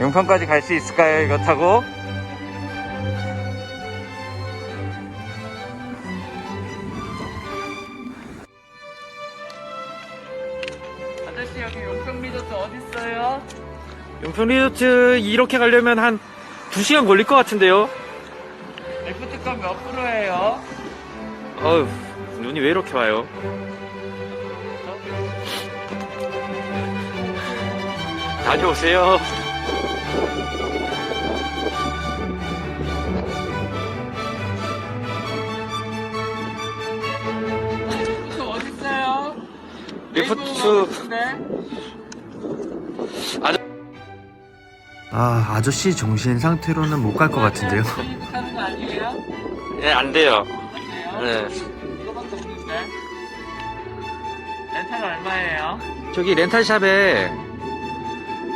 용평까지 갈 수 있을까요? 이거 타고? 아저씨 여기 용평 리조트 어디 있어요? 용평 리조트 이렇게 가려면 한 2시간 걸릴 것 같은데요? FT값 몇 프로예요? 어휴, 눈이 왜 이렇게 와요? 다녀오세요. 있어요? 리프트 아, 아저씨 정신 상태로는 못 갈 것 같은데요. 하는 거 아니에요? 네, 안 돼요. 어때요? 네. 이거밖에 없는데. 렌탈 얼마예요? 저기 렌탈샵에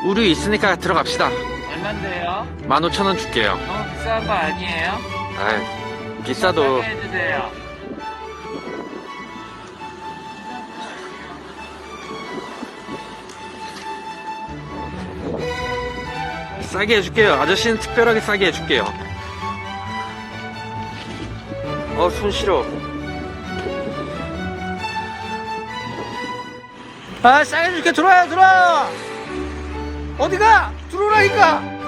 우류 있으니까 들어갑시다. 얼만데요? 15,000원 줄게요. 너무 비싼 거 아니에요? 아이, 비싸도 싸게 해주세요. 싸게 해줄게요. 아저씨는 특별하게 싸게 해줄게요. 어, 손 시려. 아, 싸게 줄게. 들어와요, 들어와요! 어디가? 들어오라니까!